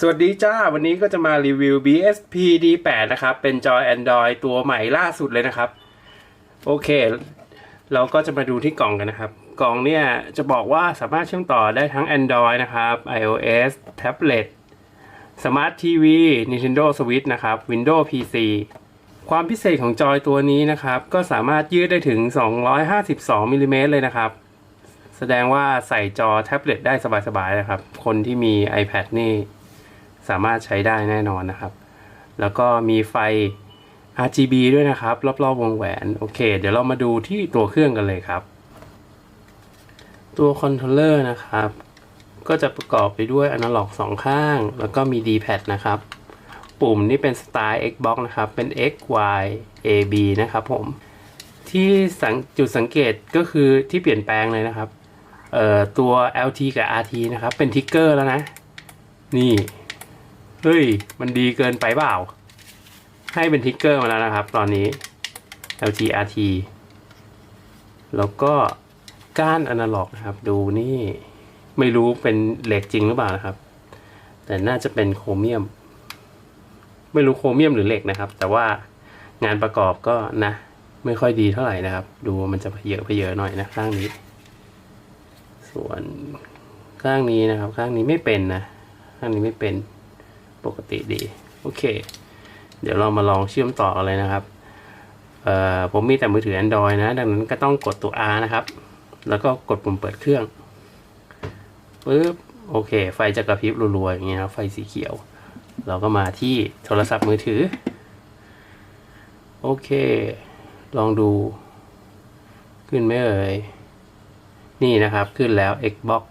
สวัสดีจ้า วันนี้ก็จะมารีวิว BSP D8 นะครับ เป็นจอ Android ตัวใหม่ล่าสุดเลยนะครับ โอเค เราก็จะมาดูที่กล่องกันนะครับ กล่องเนี่ยจะบอกว่าสามารถเชื่อมต่อได้ทั้ง Android นะครับ iOS Tablet Smart TV Nintendo Switch นะครับ Windows PC ความพิเศษของจอยตัวนี้นะครับ ก็สามารถยืดได้ถึง 252มิลลิเมตรเลยนะครับ แสดงว่าใส่จอแท็บเล็ตได้สบายๆนะครับ คนที่มี iPad นี่ สามารถใช้ได้แน่นอนนะครับ แล้วก็มีไฟ RGB ด้วยนะครับ รอบๆวงแหวนโอเค เดี๋ยวเรามาดูที่ตัวเครื่องกันเลยครับ ตัวคอนโทรลเลอร์นะครับ ก็จะประกอบไปด้วยอนาล็อกสองข้าง แล้วก็มี D-pad นะครับ ปุ่มนี่เป็นสไตล์ Xbox นะครับ เป็น X Y A B นะครับผม ที่สังจุดสังเกตก็คือที่เปลี่ยนแปลงเลยนะครับ เอ่อตัว LT กับ RT นะครับ เป็นทิกเกอร์แล้วนะ นี่ เฮ้ย มันดีเกินไปเปล่า ให้เป็นทิกเกอร์มาแล้วนะครับ ตอนนี้ LG RT แล้วก็ก้านอนาล็อกนะครับ ดูนี่ไม่รู้เป็นเหล็กจริงหรือเปล่านะครับ แต่น่าจะเป็นโครเมียม ไม่รู้โครเมียมหรือเหล็กนะครับ แต่ว่างานประกอบก็นะ ไม่ค่อยดีเท่าไหร่นะครับ ดูมันจะเยอะไปเยอะหน่อยนะข้างนี้ ส่วนข้างนี้นะครับ ข้างนี้ไม่เป็นนะ ข้างนี้ไม่เป็น ปกติดี โอเค เดี๋ยวเรามาลองเชื่อมต่อกันเลยนะครับผมมีแต่มือถือ Android นะ ดังนั้นก็ต้องกดตัว R นะครับ แล้วก็กดปุ่มเปิดเครื่องปึ๊บโอเค ไฟจะกระพริบรัวๆอย่างเงี้ยครับไฟสีเขียว เราก็มาที่โทรศัพท์มือถือ โอเค ลองดู ขึ้นไหมเอ่ย นี่นะครับขึ้นแล้ว Xbox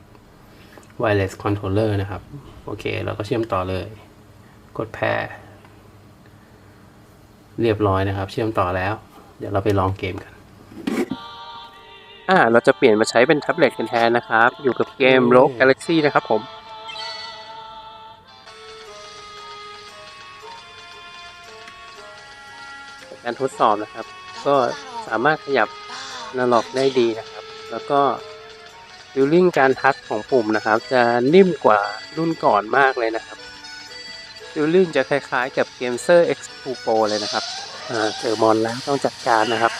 Wireless Controller นะครับ โอเค เราก็เชื่อมต่อเลย กดแพร่เรียบร้อยนะครับ เชื่อมต่อแล้ว เดี๋ยวเราไปลองเกมกัน อ่า เราจะเปลี่ยนมาใช้เป็นแท็บเล็ตกันแทนนะครับ อยู่กับเกม Rogue Galaxy นะครับผม การทดสอบนะครับ ก็สามารถขยับนาล็อกได้ดีนะครับ แล้วก็ฟิลลิ่งการทัชของปุ่มนะครับ จะนิ่มกว่ารุ่นก่อนมากเลยนะครับ ฟิลลิ่งจะคล้ายๆ กับเกมเซอร์ X Pro Pro เลยนะครับอ่าเจอมอนแล้วต้องจัดการนะครับ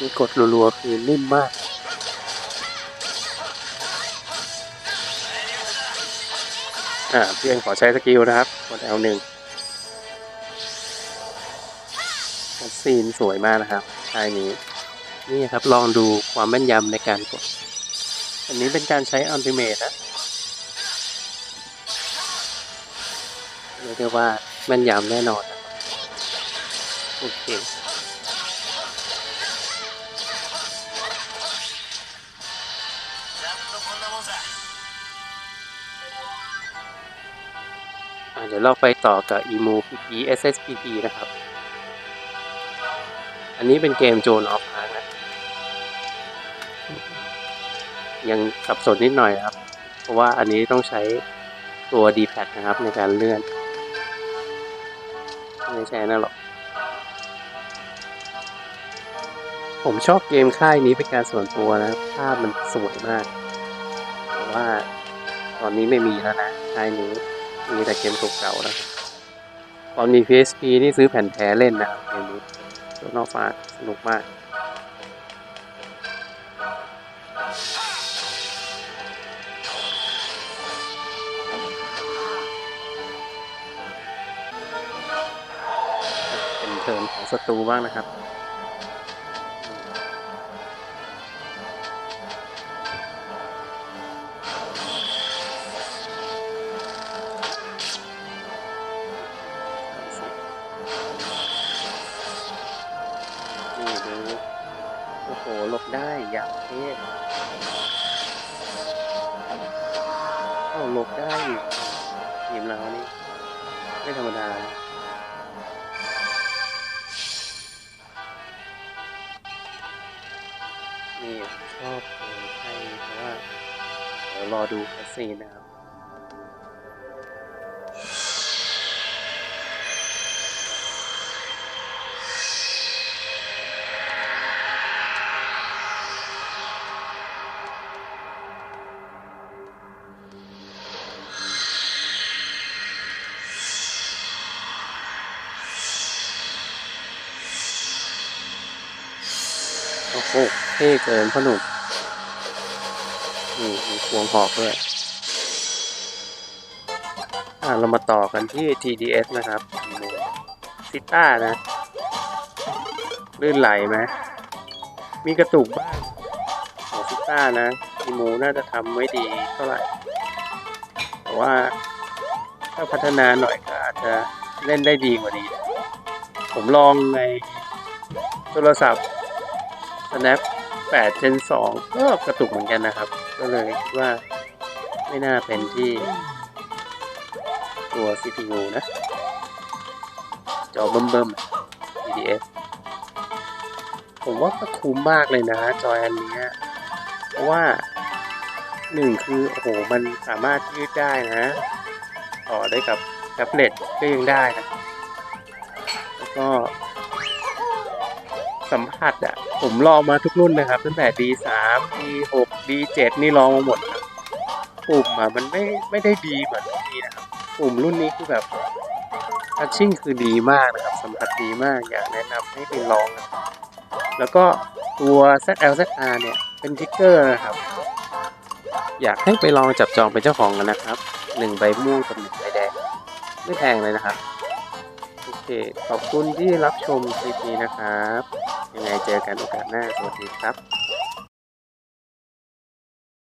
มีกดรัวๆคือนิ่มมากอ่าเพื่อนขอใช้สกิลนะครับกด L1 ซีนสวยมากนะครับท้ายนี้ นี่ครับลองดูความแม่นยำในการกด อันนี้เป็นการใช้อัลติเมทนะเรียกได้ว่าแม่นยำแน่นอนโอเคเดี๋ยวเราไปต่อกับ emu pp sspp นะครับ อันนี้เป็นเกมโจนออฟ ยังสับสนนิดหน่อยครับ เพราะว่าอันนี้ต้องใช้ตัว D-pad นะครับในการเลื่อน ไม่ใช่นะหรอก ผมชอบเกมค่ายนี้เป็นการส่วนตัวนะ ภาพมันสวยมากแต่ว่าตอนนี้ไม่มีแล้วนะค่ายนี้ มีแต่เกมเก่าๆนะครับตอนมี PSP นี่ซื้อแผ่นแท้เล่นนะเกมนี้ตัวนอกฟ้าสนุกมาก ศัตรูบ้างนะครับ นี่ดู โอ้โหหลบได้อย่างเท่เอ้าหลบได้อีกทีมเรานี่ ไม่ธรรมดา ชอบเพลงไทยเพราะว่าเดี๋ยวรอดูแคสซีนะครับโอ้ เท่เกินพ่อหนุ่มนี่มีพวงหอกด้วยอ่าเรามาต่อกันที่ TDS นะครับซิต้านะลื่นไหลไหมมีกระตุกบ้างของซิต้านะอีโมน่าจะทำไม่ดีเท่าไหร่ แต่ว่าถ้าพัฒนาหน่อยก็อาจจะเล่นได้ดีกว่านี้ ผมลองในโทรศัพท์ Snap 8 Gen 2 ก็กระตุกเหมือนกันนะครับ ก็เลยคิดว่าไม่น่าเป็นที่ตัว CPU นะ จอเบิ่มๆ DDS ผมว่าก็คุ้มมากเลยนะ จอยอันนี้เพราะว่าหนึ่งคือ โอ้โห มันสามารถยืดได้นะ ต่อได้กับแท็บเล็ตก็ยังได้นะ แล้วก็ สัมผัสอะผมลองมาทุกรุ่นนะครับ ตั้งแต่ D3 D6 D7 นี่ลองมาหมดครับปุ่มอะมันไม่ไม่ได้ดีเหมือนนี้นะครับปุ่มรุ่นนี้คือแบบทัชชิ่งคือดีมากนะครับสัมผัสดีมากอยากแนะนำให้ไปลองนะครับแล้วก็ตัว ZLZR เนี่ยเป็นทิกเกอร์นะครับ อยากให้ไปลองจับจองเป็นเจ้าของกันนะครับหนึ่งใบม่วงกับหนึ่งใบแดง ไม่แพงเลยนะครับ โอเค ขอบคุณที่รับชมคลิปนี้นะครับ ยังไงเจอกันโอกาสหน้าสวัสดีครับ